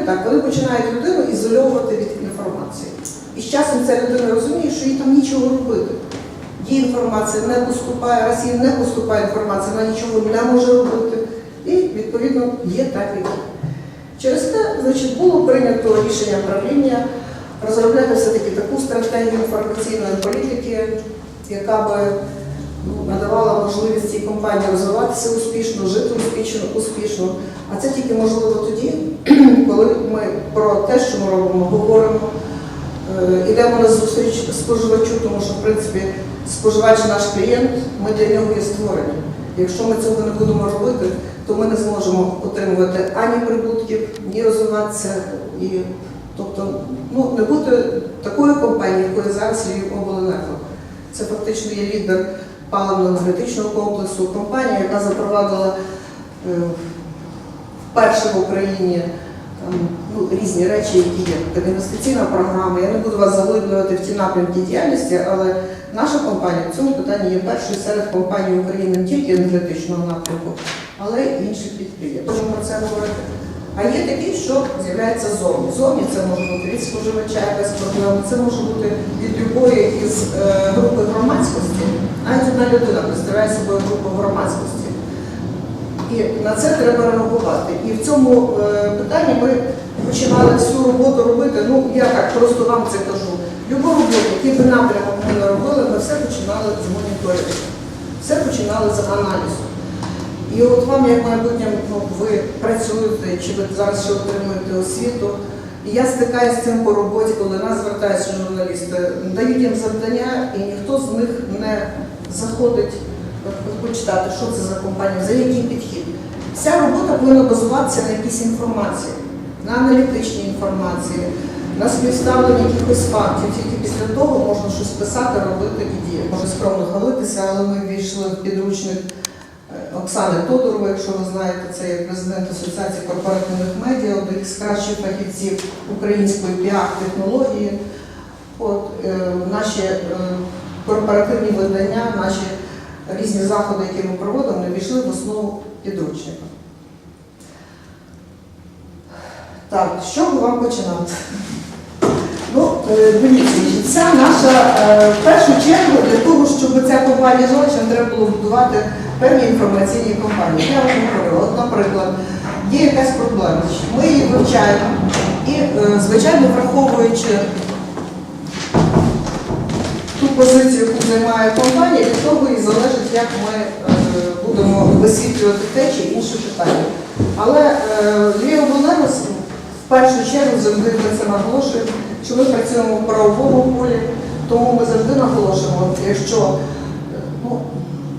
проходить так, вони починають людину ізольовувати від інформації. І з часом ця людина розуміє, що їй там нічого робити. Їй інформація не поступає, раз не поступає інформація, вона нічого не може робити. І, відповідно, є так, є. Через те, значить, було прийнято рішення правління розробляти все-таки таку стратегію інформаційної політики, яка би надавала можливість цій компанії розвиватися успішно, жити успішно, успішно. А це тільки можливо тоді, коли ми про те, що ми робимо, говоримо, е, йдемо на зустріч споживачу, тому що в принципі споживач наш клієнт, ми для нього є створені. Якщо ми цього не будемо робити, то ми не зможемо отримувати ані прибутків, ні розвиватися і тобто ну, не бути такою компанією, якою зараз є обленерго. Це фактично є лідер паливно-енергетичного комплексу, компанія, яка запровадила е, вперше в Україні там, ну, різні речі, які є. Така інвестиційна програма. Я не буду вас заглиблювати в ті напрямки діяльності, але наша компанія в цьому питанні є першою серед компаній України не тільки енергетичного напрямку, але й інших підприємств. Можемо про це говорити. А є такі, що з'являються зовні. Зовні це може бути від споживача якась проблема, це може бути від любої із е, групи громадськості. Навіть одна людина представляє собою групу громадськості. І на це треба реагувати. І в цьому е, питанні ми починали всю роботу робити. Ну я так просто вам це кажу. Любу роботу, який би напрямок ми не робили, ми все починали з моніторингу, все починали з аналізу. І от вам, як майбутнє, ну, ви працюєте, чи ви зараз ще отримуєте освіту. І я стикаюся з цим по роботі, коли нас звертаються журналісти, дають їм завдання, і ніхто з них не заходить почитати, що це за компанія, за який підхід. Вся робота повинна базуватися на якійсь інформації, на аналітичній інформації, на співставленні якихось фактів. Тільки після того можна щось писати, робити і діяти. Може скромно хвалитися, але ми ввійшли в підручник Оксани Тодорової, якщо ви знаєте, це є президент Асоціації корпоративних медіа, один з кращих фахівців української піар-технології. От е, наші е, корпоративні видання, наші різні заходи, які ми проводимо, не війшли в основу підручника. Так, з чого вам починати? Ну, е, дивіться, ця наша е, в першу чергу для того, щоб ця компанія жила, треба було будувати певні інформаційні компанії. Я вам говорю, от, наприклад, є якась проблема, ми її вивчаємо і, е, звичайно, враховуючи ту позицію, яку займає компанія, від того і залежить, як ми е, будемо висвітлювати те чи інше питання. Але е, Львівобленерго в першу чергу завжди ми це наголошуємо, що ми працюємо в правовому полі, тому ми завжди наголошуємо, якщо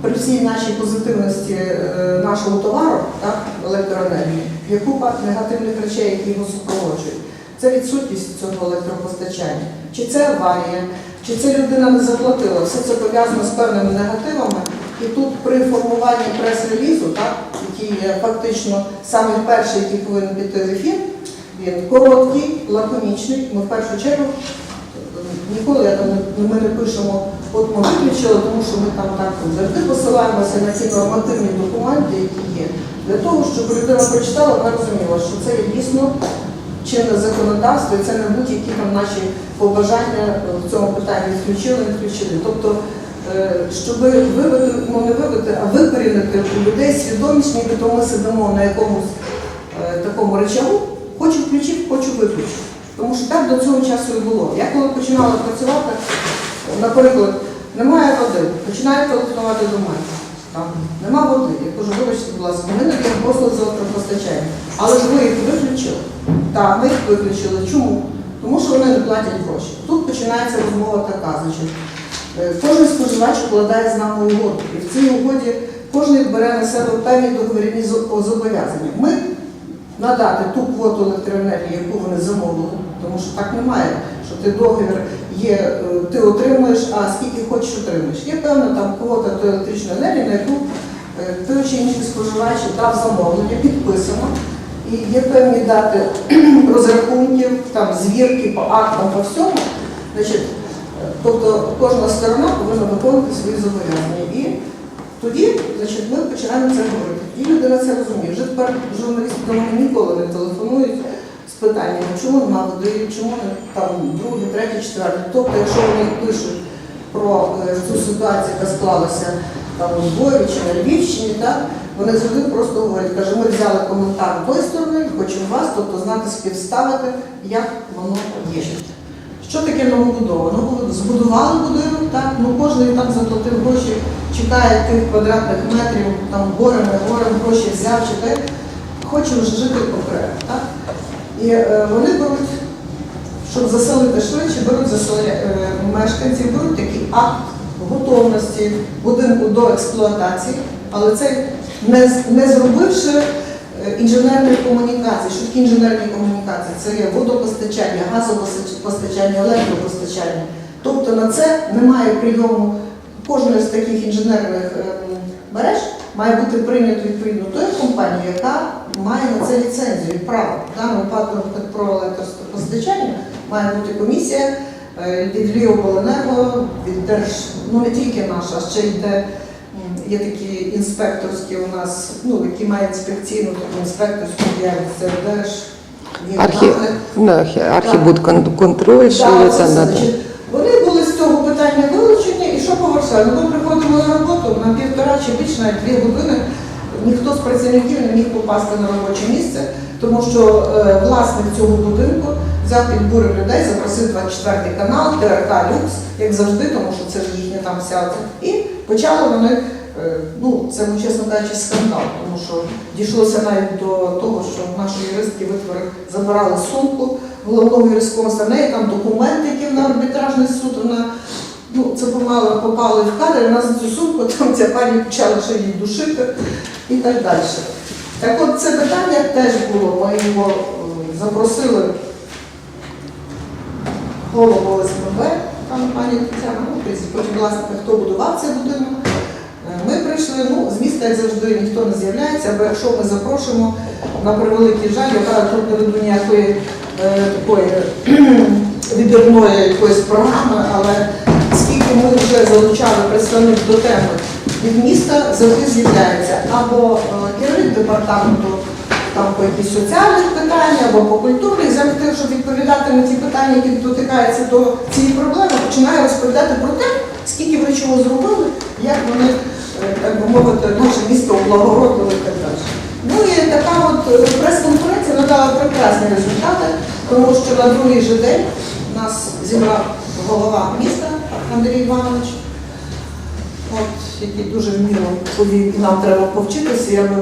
при всій нашій позитивності е, нашого товару, так, електроенергії, є купа негативних речей, які його супроводжують. Це відсутність цього електропостачання. Чи це аварія, чи це людина не заплатила, все це пов'язано з певними негативами. І тут при формуванні прес-релізу, який є фактично саме перший, який повинен піти в ефір, він короткий, лаконічний. Ми в першу чергу ніколи я ми не пишемо, от ми виключили, тому що ми там так завжди посилаємося на ці нормативні документи, які є, для того, щоб людина прочитала, вона розуміла, що це є дійсно чинне законодавство, і це не будь-які там наші побажання в цьому питанні включили, не включили. Тобто, е, щоб вивити, ну не вивити, а викорінити у людей свідомість, нібито ми сидимо на якомусь е, такому речагу, хочу включив, хочу виключив. Тому що так до цього часу і було. Я коли починала працювати, наприклад, немає води, починаю телефонувати до мене. Там, нема води. Я кажу, вибачте, будь ласка, ми надаємо послуг з електропостачання. Але ж ви їх виключили. Так, ми їх виключили. Чому? Тому що вони не платять гроші. Тут починається розмова така. Значить, е, кожен споживач укладає з нами угоду. І в цій угоді кожен бере на себе певні договірні зобов'язання. Ми надати ту квоту електроенергії, яку вони замовили, тому що так немає, що ти договір є, е, ти отримуєш, а скільки хочеш отримуєш. Є певна там квота електричної енергії, на яку е, той чи інший споживач дав замовлення, підписано. І є певні дати розрахунків, там звірки по актам, по всьому. Значить, е, тобто кожна сторона повинна виконувати свої зобов'язання. І тоді значить, ми починаємо це говорити. І людина це розуміє. Вже тепер журналісти до мене ніколи не телефонують питаннями, чому нема води, чому не там друге, третє, четверте. Тобто, якщо вони пишуть про е, цю ситуацію, яка склалася там у Львові чи на Львівщині, так, вони завжди просто говорять, каже, ми взяли коментар тої сторони, хочемо вас, тобто знати співставити, як воно є. Що таке новобудова? Ну, збудували будинок, так, ну кожен там заплатив гроші, чекає тих квадратних метрів, там горем, не горем, гроші взяв, чекає, хоче вже жити окремо. Так? І е, вони беруть, щоб заселити швидше, беруть заселя, е, мешканців, беруть такий акт готовності будинку до експлуатації, але це не, не зробивши е, інженерних комунікацій. Що таке інженерні комунікації? Це є водопостачання, газопостачання, електропостачання. Тобто на це немає прийому кожної з таких інженерних ем, мереж має бути прийнято відповідно тою компанією, яка має на це ліцензію і право. В даному випадку про електропостачання має бути комісія е, від Львівобленерго, від Держ, ну не тільки наша, а ще йде є такі інспекторські у нас, ну які мають інспекційну таку інспекторську діяльність, це Держ. Архі- архібудконтроль, що є це там. все. да. Значить, Вони були з цього питання що по Варшаві? Ми приходимо на роботу на півтора чи більше навіть дві години. Ніхто з працівників не міг попасти на робоче місце, тому що е, власник цього будинку взяв підбурив людей, запросив 24 канал, ТРК Люкс, як завжди, тому що це ж їхня там вся. І почали вони, е, ну це ну, чесно кажучи, скандал, тому що дійшлося навіть до того, що наші юристки витвори забирали сумку головного юрисконсульта, неї там документи, які на арбітражний суд, вона ну, це помало попали в кадр, вона за цю сумку, там ця пані почала ще її душити і так далі. Так от це питання теж було, ми його е, запросили голову ОСББ, там пані Тетяна, ну, потім власника, хто будував цей будинок. Е, Ми прийшли, ну, з міста, як завжди, ніхто не з'являється, бо якщо ми запрошуємо, на превеликий жаль, яка тут не веду ніякої е, такої відбірної якоїсь програми, але ми вже залучали представник до теми від міста, завжди з'являється або е, керівник департаменту там по якісь соціальних питань, або по культурних, замість того, щоб відповідати на ті питання, які дотикаються до цієї проблеми, починає розповідати про те, скільки вони чого зробили, як вони, е, так би мовити, наше місто облагородили і так далі. Ну і така от е, прес-конференція надала прекрасні результати, тому що на другий же день нас зібрав голова міста Андрій Іванович, от, який дуже вміло повів, нам треба повчитися. Я би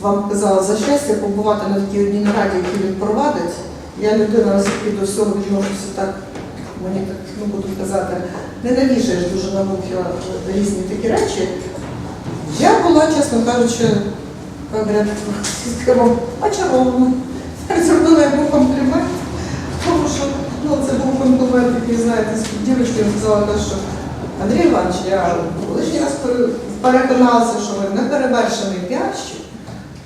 вам казала за щастя побувати на такій одній нараді, яку він провадить. Я людина наскільки до всього відношуся так, мені так ну, буду казати, не навішаєш дуже на вухо різні такі речі. Я була, чесно кажучи, як говорять, очарована. Зробила йому комплімент, тому що ну, це комплімент, який, знаєте, з дівчиною сказала, що Андрій Іванович, я лишній раз пере- переконалася, що ви не перевершений піарщик.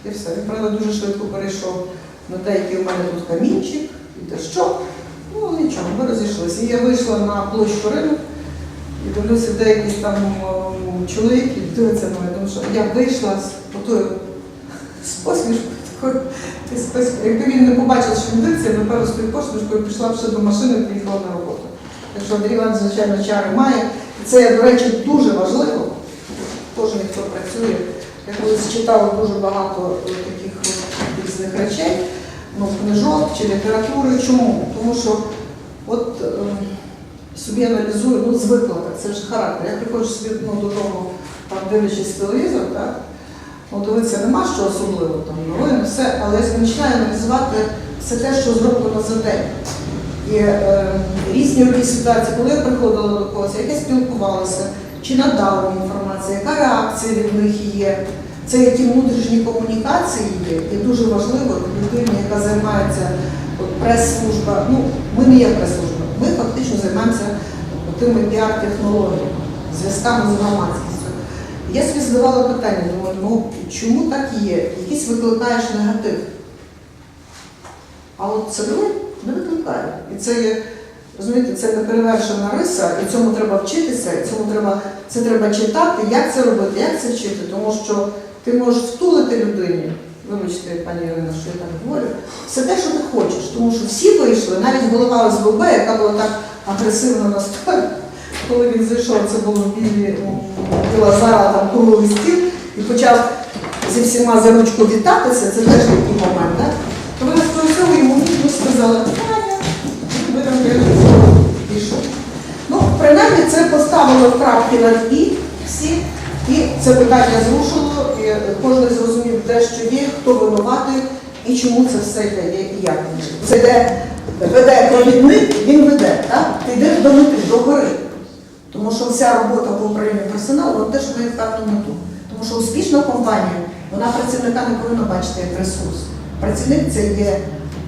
І все. Він, правда, дуже швидко перейшов на те, який у мене тут камінчик, і те що. Ну, нічого, ми розійшлися. І я вийшла на площу ринок і дивлюся, де якийсь там чоловік і дивиться на мене, тому що я вийшла з посмішкою Якби він не побачив, що він дивиться, напевно з тою посмішкою пішла б ще до машини і поїхала на роботу. Так що Андрій Іванович, звичайно, чари має. Це, до речі, дуже важливо. Кожен, хто працює. Я колись читала дуже багато таких різних речей, ну, книжок чи літератури. Чому? Тому що от е, собі аналізую, ну, звикла так, це ж характер. Я приходжу собі ну, додому, там дивлячись телевізор, так? Дивитися нема що особливо, там новини, все, але я починаю аналізувати все те, що зроблено за день. І е, різні якісь ситуації, коли я приходила до когось, як я спілкувалася, чи надала інформацію, яка реакція від них є. Це які внутрішні комунікації є, і дуже важливо людині, яка займається прес-служба. Ну, ми не є прес-служба, ми фактично займаємося тими піар-технологіями, зв'язками з громадськістю. Я собі задавала питання, думаю, ну чому так є? Якийсь викликаєш негатив. А от це не викликає. І це є, розумієте, це не перевершена риса, і цьому треба вчитися, і цьому треба, це треба читати, як це робити, як це вчити, тому що ти можеш втулити людині вибачте, пані Ірина, що я так говорю, все те, що ти хочеш, тому що всі вийшли, навіть голова ОСББ, яка була так агресивно настроєна, коли він зайшов, це було в білі біла зала, там круглий стіл, і почав зі всіма за ручку вітатися, це теж такий момент, так? То вони спросили йому, ну сказали, Таня, ви там. Ну, принаймні це поставило крапки над і всі, і це питання зрушило, і кожен зрозумів, де що є, хто винуватий і чому це все йде, і як. Це йде, веде провідник, він веде, так? Ти йдеш до мети, до гори. Тому що вся робота по управлінню персоналу вона теж має певну мету. Тому що успішна компанія, вона працівника не повинна бачити як ресурс. Працівник це є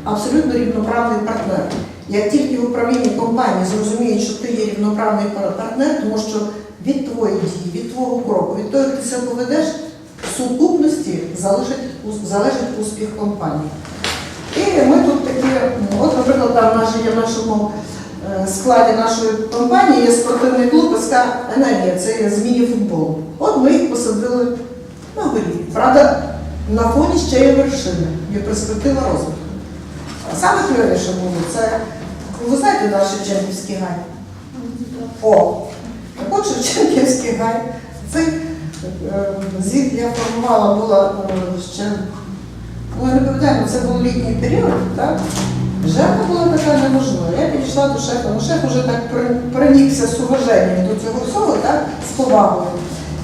абсолютно рівноправний партнер. Як тільки в управлінні компанії зрозуміють, що ти є рівноправний пар- партнер, тому що від твоєї дії, від твого кроку, від того, як ти себе поведеш, в сукупності залежить, залежить успіх компанії. І ми тут такі, ну, от, наприклад, там в нашому складі нашої компанії є спортивний клуб СК Енергія, це є зміни футболу. От ми їх посадили на горі. Правда, на фоні ще є вершини, є перспектива розвитку. А саме кльовіше було це, ви знаєте наш Шевченківський гай? О, так от гай. Цей е, звіт я формувала була е, ще, ну я не пам'ятаю, ну, це був літній період, так? Жертва була така неможлива. Я підійшла до шефа, ну шеф вже так при- проникся з уваженням до цього всього, так, з повагою.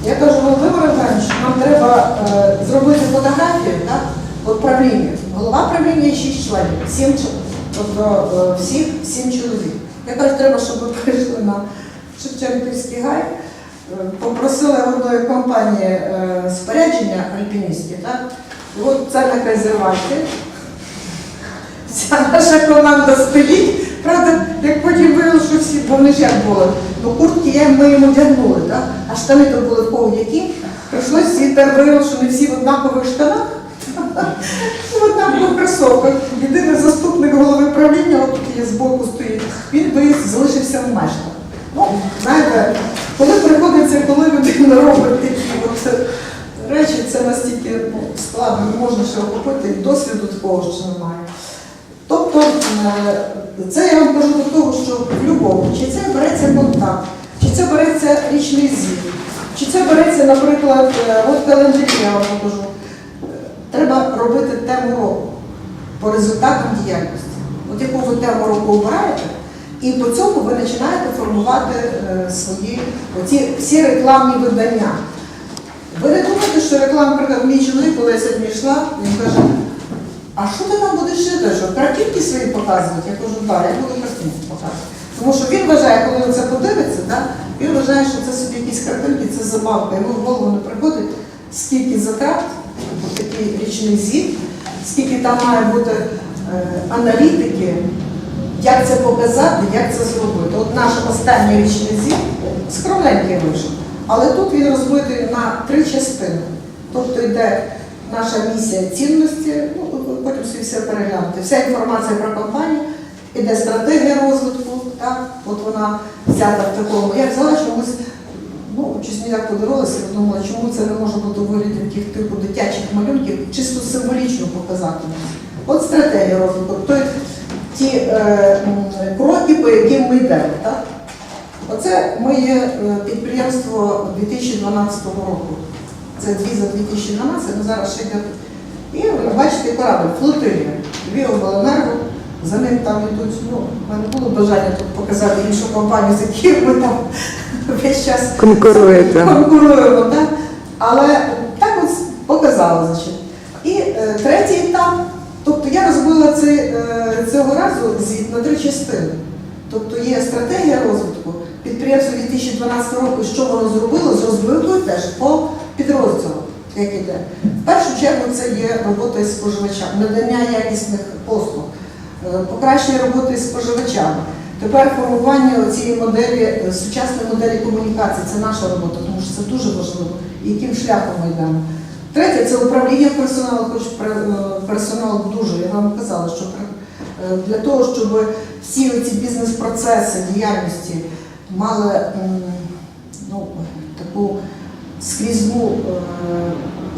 Я кажу, Володимир Іванович, нам треба е, зробити фотографію, так, от правління. Голова правління і шість членів, сім чоловік. Тобто е, всіх сім чоловік. Я кажу, треба, щоб ви прийшли на Шевченківський гай. Е, Попросила одної компанії е, спорядження альпіністів, так? І от це на Кайзервальці. Вся наша команда стоїть. Правда, як потім виявилося, що всі, бо вони ж як були, ну куртки я, ми йому вдягнули, так? а штани то були повнякі. Прийшлося всі тепер виявилося, що не всі в однакових штанах, в однакових кросовках. Єдиний заступник голови правління, от є збоку стоїть, він би залишився в мештах. Ну, знаєте, коли приходиться, коли людина робить такі от речі, це настільки ну, складно, не можна ще охопити, досвіду такого ще немає. Е, це я вам кажу до того, що в любому, чи це береться контакт, чи це береться річний звіт, чи це береться, наприклад, е, от календарі, я вам покажу. Е, Треба робити тему року по результатам діяльності. От яку ви тему року обираєте, і по цьому ви починаєте формувати свої оці всі рекламні видання. Ви не думаєте, що реклама, наприклад, мій чоловік, коли я сьогодні йшла, він каже, а що ти там будеш жити? Що картинки свої показувати? Я кажу, так, я буду картинки показувати. Тому що він вважає, коли він це подивиться, да, він вважає, що це собі якісь картинки, це забавка. Йому в голову не приходить, скільки затрат, такий річний звіт, скільки там має бути е, аналітики, як це показати, як це зробити. От наш останній річний звіт скромненький вийшов. Але тут він розбитий на три частини. Тобто йде наша місія цінності, ну, потім все переглянути. Вся інформація про компанію, іде стратегія розвитку, так? от вона взята в такому. Я взяла чомусь, ну, щось ніяк подивилася, подумала, чому це не може бути у вигляді таких типу дитячих малюнків, чисто символічно показати. От стратегія розвитку, тобто ті е, кроки, по яким ми йдемо. Так? Оце моє е, підприємство 2012 року. Це дві за 2012, ну зараз ще йде. І бачите корабль, флотилія, Львівобленерго, за ним там йдуть, ну, в мене було бажання тут показати іншу компанію, з якою ми там весь час Конкуруєте. конкуруємо, так? Але так от показала, значить. І е, третій етап, тобто я розбила цей, е, цього разу звіт на три частини. Тобто є стратегія розвитку, підприємство 2012 року, що воно зробило з розбитою теж по підрозділу, як іде. В першу чергу це є робота із споживачами, надання якісних послуг, е, покращення роботи з споживачами. Тепер формування цієї моделі, е, сучасної моделі комунікації це наша робота, тому що це дуже важливо. І яким шляхом ми йдемо. Третє це управління персоналу, хоч е, персонал дуже, я вам казала, що для того, щоб всі ці бізнес-процеси діяльності мали ну, таку скрізну е,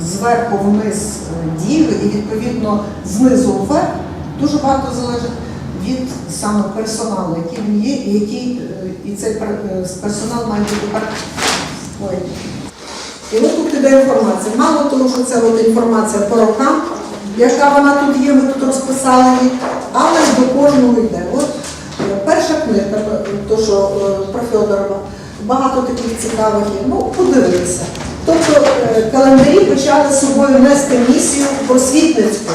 зверху вниз е, діли і відповідно знизу вверх дуже багато залежить від саме персоналу, який він є, і який е, і цей персонал має бути Ой. І от тут іде інформація. Мало того, що це от інформація по рокам, яка вона тут є, ми тут розписали але до кожного йде. От перша книга, то що про Федорова, багато таких цікавих. Ну, подивилися. Тобто е, календарі почали з собою нести місію просвітницьку.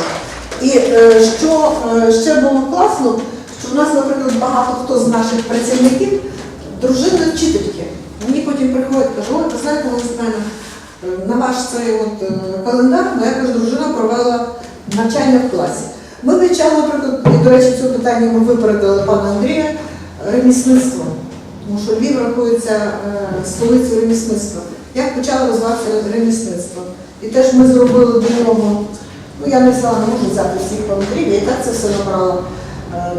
І е, що е, ще було класно, що в нас, наприклад, багато хто з наших працівників дружини вчительки. Мені потім приходять, кажуть, ой, ви знаєте, Олександра, е, на ваш цей от календар моя кажу, дружина провела навчання в класі. Ми вивчали, наприклад, і, до речі, цього питання ми випередили пана Андрія ремісництво, тому що Львів рахується е, столицею ремісництва. Як почало розвиватися ремісництво? І теж ми зробили до нього, ну я не взяла, не можу взяти всіх календарів, я і так це все набрала. Е,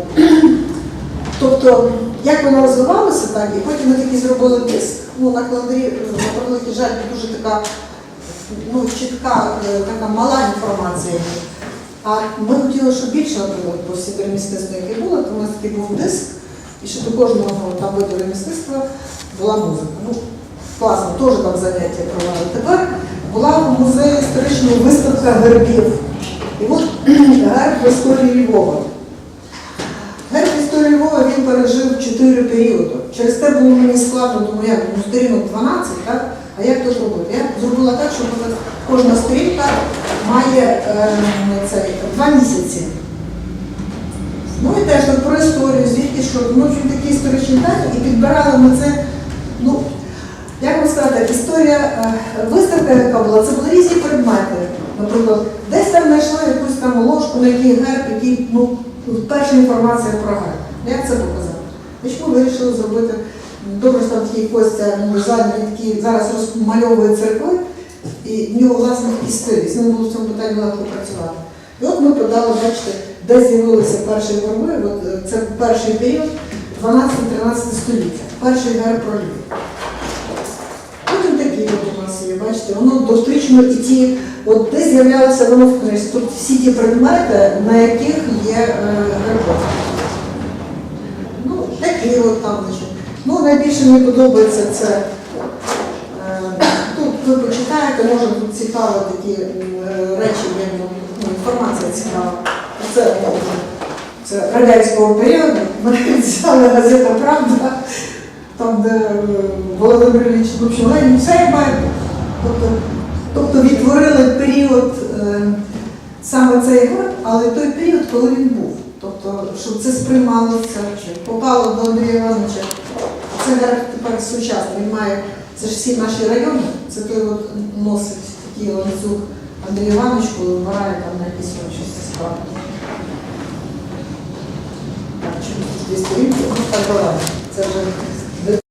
Тобто, як воно розвивалося, так, і потім ми таки зробили диск. Ну, на календарі, е, на превеликий жаль, дуже така ну, чітка, е, така мала інформація. А ми хотіли, щоб більше, наприклад, по всі ремісництва, яке було, то у нас такий був диск, і що до кожного там виду ремісництва була музика. Ну, класно, теж там заняття провели. Тепер була в музеї історичного виставка гербів. І от герб в історії Львова. Герб історії Львова він пережив чотири періоди. Через те було мені складно, думаю, як ну, сторінок 12, так? А як то зробити? Я зробила так, що кожна сторінка має е, цей, два місяці. Ну і теж так про історію, звідки що, ну такі історичні дані, і підбирали ми це. Ну, як вам сказати, історія е, виставка, яка була, це були різні предмети. Наприклад, десь там знайшли якусь там ложку, на який герб, який, ну, перша інформація про герб. Ну, Як це показати? Ми вирішили зробити добре, що там такий Костя ну, задній, який зараз розмальовує церкви, і в нього власне стиль, з ним було в цьому питанні легко працювати. І от ми подали, бачите, де з'явилися перші герби, от е, це перший період 12-13 століття, перший герб Потім такі от у нас є, бачите, воно досліджено і ті, от де з'являлося воно в книжці, тобто всі ті предмети, на яких є е, гербові. Ну, такі от там. Ну, найбільше мені подобається це. е, ви почитаєте, може тут цікаві такі е, речі, ну, інформація цікава. Це, це радянського періоду. Ми взяли газета Правда, там, де е, Володимир Ілліч Ленін, все як має. Тобто, тобто відтворили період е, саме цей герб, але той період, коли він був. Тобто, щоб це сприймалося, чи попало до Андрія Івановича. Це тепер сучасний, він має, це ж всі наші райони, це той от носить такий ланцюг Андрій Іванович, коли вмирає там на якісь справді. Так, чомусь тут десь сторінки, ну так давай. Це вже